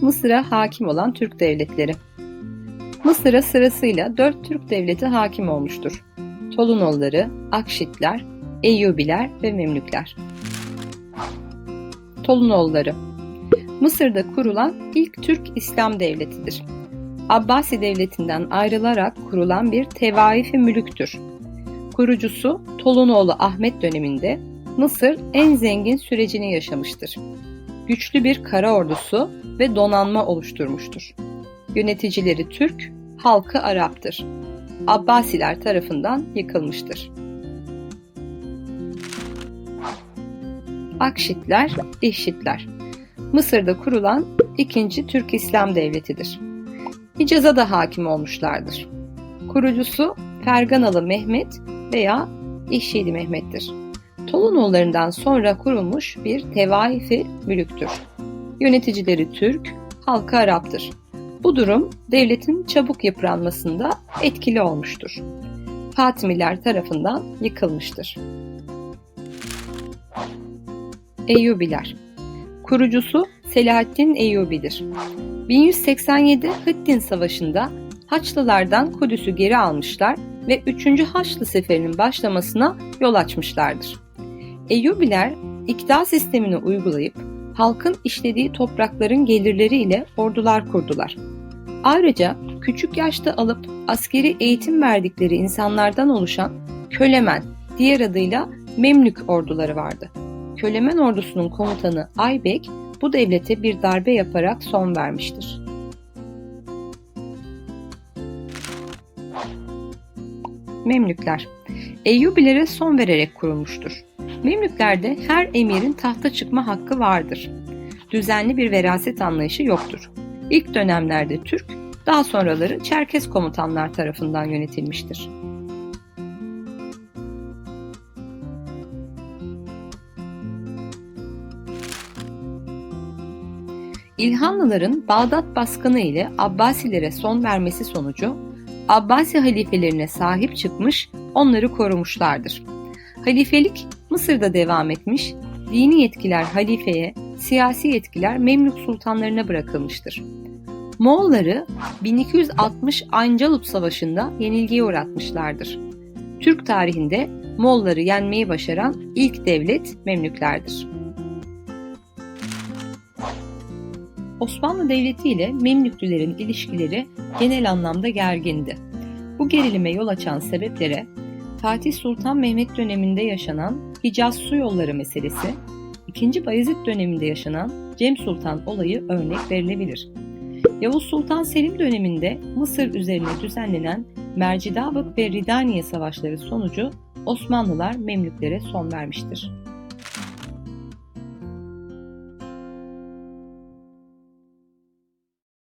Mısır'a hakim olan Türk devletleri. Mısır'a sırasıyla dört Türk devleti hakim olmuştur. Tolunoğulları, Akşitler, Eyyubiler ve Memlükler. Tolunoğulları Mısır'da kurulan ilk Türk İslam devletidir. Abbasi devletinden ayrılarak kurulan bir tevaifi mülüktür. Kurucusu Tolunoğlu Ahmet döneminde Mısır en zengin sürecini yaşamıştır. Güçlü bir kara ordusu ve donanma oluşturmuştur. Yöneticileri Türk, halkı Arap'tır. Abbasiler tarafından yıkılmıştır. Akşitler, İşitler Mısır'da kurulan ikinci Türk İslam devletidir. Hicaz'a da hakim olmuşlardır. Kurucusu Ferganalı Mehmet veya İşşili Mehmet'tir. Tolunoğullarından sonra kurulmuş bir tevaifi mülüktür. Yöneticileri Türk, halkı Arap'tır. Bu durum devletin çabuk yıpranmasında etkili olmuştur. Fatimiler tarafından yıkılmıştır. Eyyubiler Kurucusu Selahaddin Eyyubi'dir. 1187 Hıttin Savaşı'nda Haçlılardan Kudüs'ü geri almışlar ve 3. Haçlı Seferi'nin başlamasına yol açmışlardır. Eyyubiler iktidar sistemini uygulayıp halkın işlediği toprakların gelirleriyle ordular kurdular. Ayrıca küçük yaşta alıp askeri eğitim verdikleri insanlardan oluşan Kölemen, diğer adıyla Memlük orduları vardı. Kölemen ordusunun komutanı Aybek bu devlete bir darbe yaparak son vermiştir. Memlükler Eyyubilere son vererek kurulmuştur. Memlüklerde her emirin tahta çıkma hakkı vardır. Düzenli bir veraset anlayışı yoktur. İlk dönemlerde Türk, daha sonraları Çerkes komutanlar tarafından yönetilmiştir. İlhanlıların Bağdat baskını ile Abbasilere son vermesi sonucu Abbasi halifelerine sahip çıkmış, onları korumuşlardır. Halifelik Mısır'da devam etmiş, dini yetkiler halifeye, siyasi yetkiler Memlük sultanlarına bırakılmıştır. Moğolları 1260 Ayncalut Savaşı'nda yenilgiye uğratmışlardır. Türk tarihinde Moğolları yenmeyi başaran ilk devlet Memlüklerdir. Osmanlı Devleti ile Memlüklülerin ilişkileri genel anlamda gergindi. Bu gerilime yol açan sebeplere Fatih Sultan Mehmet döneminde yaşanan Hicaz su yolları meselesi, 2. Bayezid döneminde yaşanan Cem Sultan olayı örnek verilebilir. Yavuz Sultan Selim döneminde Mısır üzerine düzenlenen Mercidabık ve Ridaniye savaşları sonucu Osmanlılar Memlüklere son vermiştir.